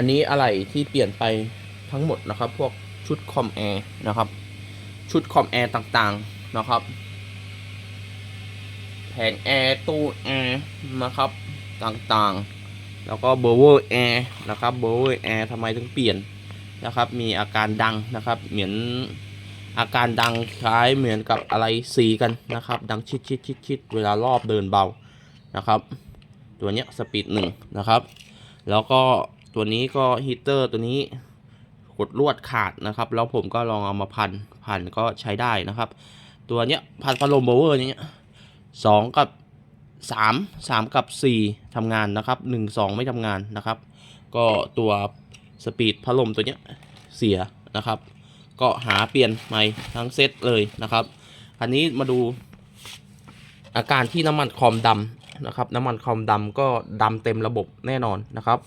อันนี้อะไรที่เปลี่ยนไปทั้งหมดนะครับ พวกชุดคอมแอร์นะครับ ชุดคอมแอร์ต่างๆนะครับ แผงแอร์ตู้แอร์นะครับต่างๆ แล้วก็เบอร์เวอร์แอร์นะครับเบอร์เวอร์แอร์ทำไมถึงเปลี่ยนนะครับ มีอาการดังนะครับ เหมือนอาการดังคล้ายเหมือนกับอะไรสีกันนะครับ ดังชิดชิดชิดชิดเวลารอบเดินเบานะครับ ตัวเนี้ยสปีดหนึ่งนะครับ แล้วก็ ตัวนี้ก็ฮีเตอร์ตัวนี้กดลวดขาดนะครับ แล้วผมก็ลองเอามาพันพันก็ใช้ได้นะครับ ตัวเนี้ยพันพัดลมเบเวอร์เนี้ยสองกับสามสามกับสี่ทำงานนะครับหนึ่งสองไม่ทำงานนะครับ ก็ตัวสปีดพัดลมตัวเนี้ยเสียนะครับ ก็หาเปลี่ยนใหม่ทั้งเซตเลยนะครับ อันนี้มาดูอาการที่น้ำมันคอมดำนะครับ น้ำมันคอมดำก็ดำเต็มระบบแน่นอนนะครับ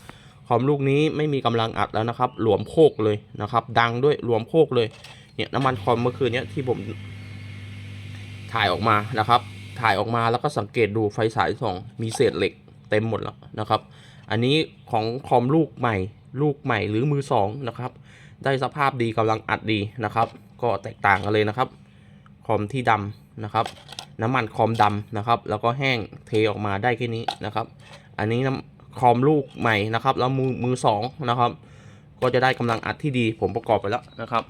อมลูกนี้ไม่มีกำลังอัดแล้วนะครับ หลวมโคกเลยนะครับ ดังด้วยหลวมโคกเลย เนี่ยน้ำมันคอมเมื่อคืนเนี้ยที่ผมถ่ายออกมานะครับ ถ่ายออกมาแล้วก็สังเกตดูไฟสายส่องมีเศษเหล็กเต็มหมดแล้วนะครับ อันนี้ของคอมลูกใหม่ ลูกใหม่หรือมือสองนะครับ ได้สภาพดีกำลังอัดดีนะครับ ก็แตกต่างกันเลยนะครับ คอมที่ดำนะครับ น้ำมันคอมดำนะครับ แล้วก็แห้งเทออกมาได้แค่นี้นะครับ อันนี้น้ำ คอมลูกใหม่นะครับ แล้วมือมือสองนะครับ ก็จะได้กำลังอัดที่ดี ผมประกอบไปแล้วนะครับ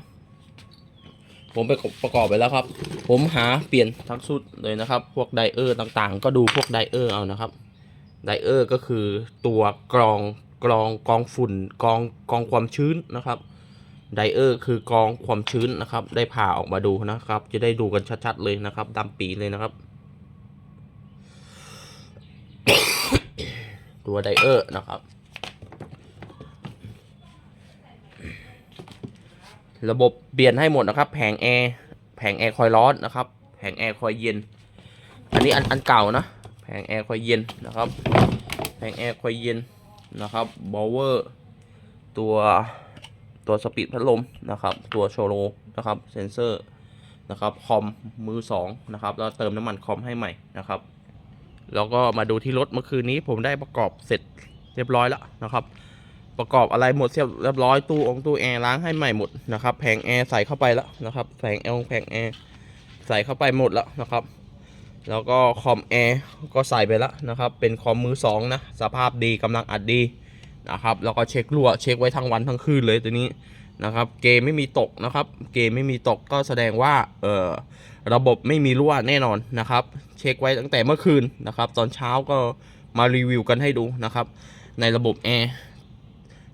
ผมไปประกอบไปแล้วครับ ผมหาเปลี่ยนทั้งชุดเลยนะครับ พวกไดเออร์ต่างๆ ก็ดูพวกไดเออร์เอานะครับไดเออร์ก็คือตัวกรองกรองกองฝุ่นกองกองความชื้นนะครับไดเออร์คือกองความชื้นนะครับ ได้ผ่าออกมาดูนะครับ จะได้ดูกันชัดๆเลยนะครับดำปีเลยนะครับ ตัวไดเออร์นะครับ ระบบเปลี่ยนให้หมดนะครับ แผงแอร์แผงแอร์คอยร้อนนะครับ แผงแอร์คอยเย็น อันนี้อันอันเก่านะ แผงแอร์คอยเย็นนะครับ แผงแอร์คอยเย็นนะครับบอเวอร์ตัวตัวสปีดพัดลมนะครับ ตัวโชโลนะครับ เซนเซอร์นะครับ คอมมือสองนะครับ แล้วเติมน้ำมันคอมให้ใหม่นะครับ แล้วก็มาดูที่รถเมื่อคืนนี้ผมได้ประกอบเสร็จเรียบร้อยแล้วนะครับ ประกอบอะไรหมดเรียบร้อยตู้องค์ตู้แอร์ล้างให้ใหม่หมดนะครับแผงแอร์ใส่เข้าไปแล้วนะครับแผงแอร์แผงแอร์ใส่เข้าไปหมดแล้วนะครับแล้วก็คอมแอร์ก็ใส่ไปแล้วนะครับ เป็นคอมมือสองนะสภาพดีกำลังอัดดีนะครับ แล้วก็เช็ครั่วเช็คไว้ทั้งวันทั้งคืนเลยตัวนี้ นะครับเกมไม่มีตกนะครับ เกมไม่มีตกก็แสดงว่าเออระบบไม่มีรั่วแน่นอนนะครับ เช็คไว้ตั้งแต่เมื่อคืนนะครับ ตอนเช้าก็มารีวิวกันให้ดูนะครับ ในระบบแอร์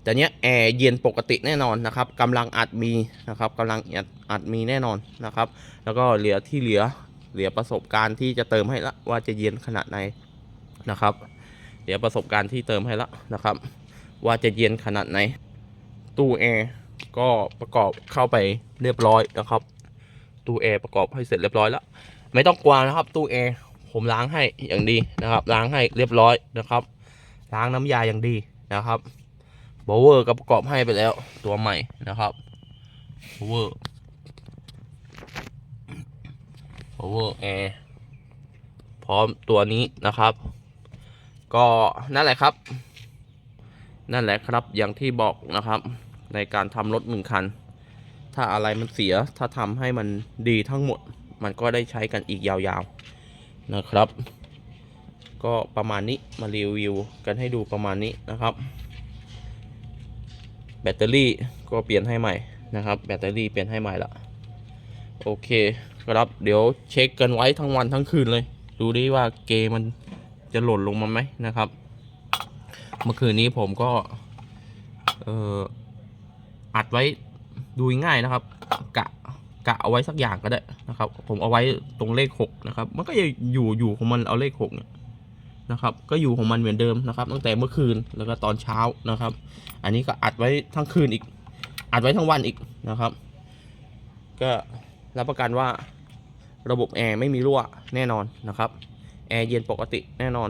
แต่เนี้ยแอร์เย็นปกติแน่นอนนะครับกำลังอัดมีนะครับกำลังอัดอัดมีแน่นอนนะครับ แล้วก็เหลือที่เหลือเหลือประสบการณ์ที่จะเติมให้ละว่าจะเย็นขนาดไหนนะครับ เหลือประสบการณ์ที่เติมให้ละนะครับ ว่าจะเย็นขนาดไหนตู้แอร์ ก็ประกอบเข้าไปเรียบร้อยนะครับ ตู้แอร์ประกอบให้เสร็จเรียบร้อยแล้ว ไม่ต้องกลัวนะครับ ตู้แอร์ผมล้างให้อย่างดีนะครับ ล้างให้เรียบร้อยนะครับ ล้างน้ำยาอย่างดีนะครับบเวอร์ก็ประกอบให้ไปแล้วตัวใหม่นะครับบเวอร์บเวอร์แอร์พร้อมตัวนี้นะครับ ก็นั่นแหละครับ นั่นแหละครับอย่างที่บอกนะครับ ในการทำรถหนึ่งคัน ถ้าอะไรมันเสียถ้าทำให้มันดีทั้งหมด มันก็ได้ใช้กันอีกยาวๆนะครับ ก็ประมาณนี้มารีวิวกันให้ดูประมาณนี้นะครับ แบตเตอรี่ก็เปลี่ยนให้ใหม่นะครับ แบตเตอรี่เปลี่ยนให้ใหม่ละโอเคครับเดี๋ยวเช็คกันไว้ทั้งวันทั้งคืนเลย ดูดิว่าเกมมันจะหล่นลงมาไหมนะครับ เมื่อคืนนี้ผมก็ เอ่อ อัดไว้ดูง่ายนะครับ กะกะเอาไว้สักอย่างก็ได้นะครับ ผมเอาไว้ตรงเลขหกนะครับ มันก็จะอยู่อยู่ของมันเอาเลขหกเนี่ยนะครับ ก็อยู่ของมันเหมือนเดิมนะครับ ตั้งแต่เมื่อคืนแล้วก็ตอนเช้านะครับ อันนี้ก็อัดไว้ทั้งคืนอีก อัดไว้ทั้งวันอีกนะครับ ก็รับประกันว่าระบบแอร์ไม่มีรั่วแน่นอนนะครับ แอร์เย็นปกติแน่นอน